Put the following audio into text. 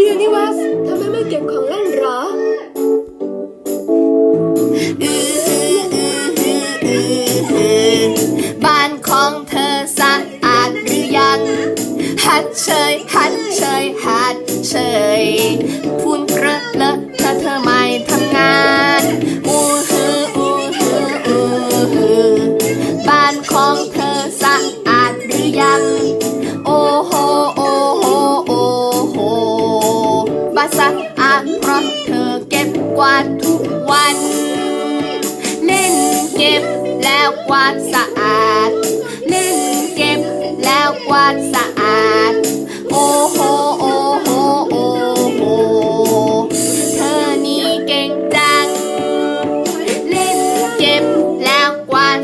ดียนิวัสทำไมไม่เก็บของเล่นหรอ บ้านของเธอสะอาดหรือยัง หัดเฉย หัดเฉย หัดเฉยพู บ้านสะอาดเพราะเธอเก็บกวาดทุกวัน เล่นเก็บแล้วกวาดสะอาด เล่นเก็บแล้วกวาดสะอาด โอ้โหโอ้โหโอ้โหเธอนี่เก่งจัง เล่นเก็บแล้วกวาด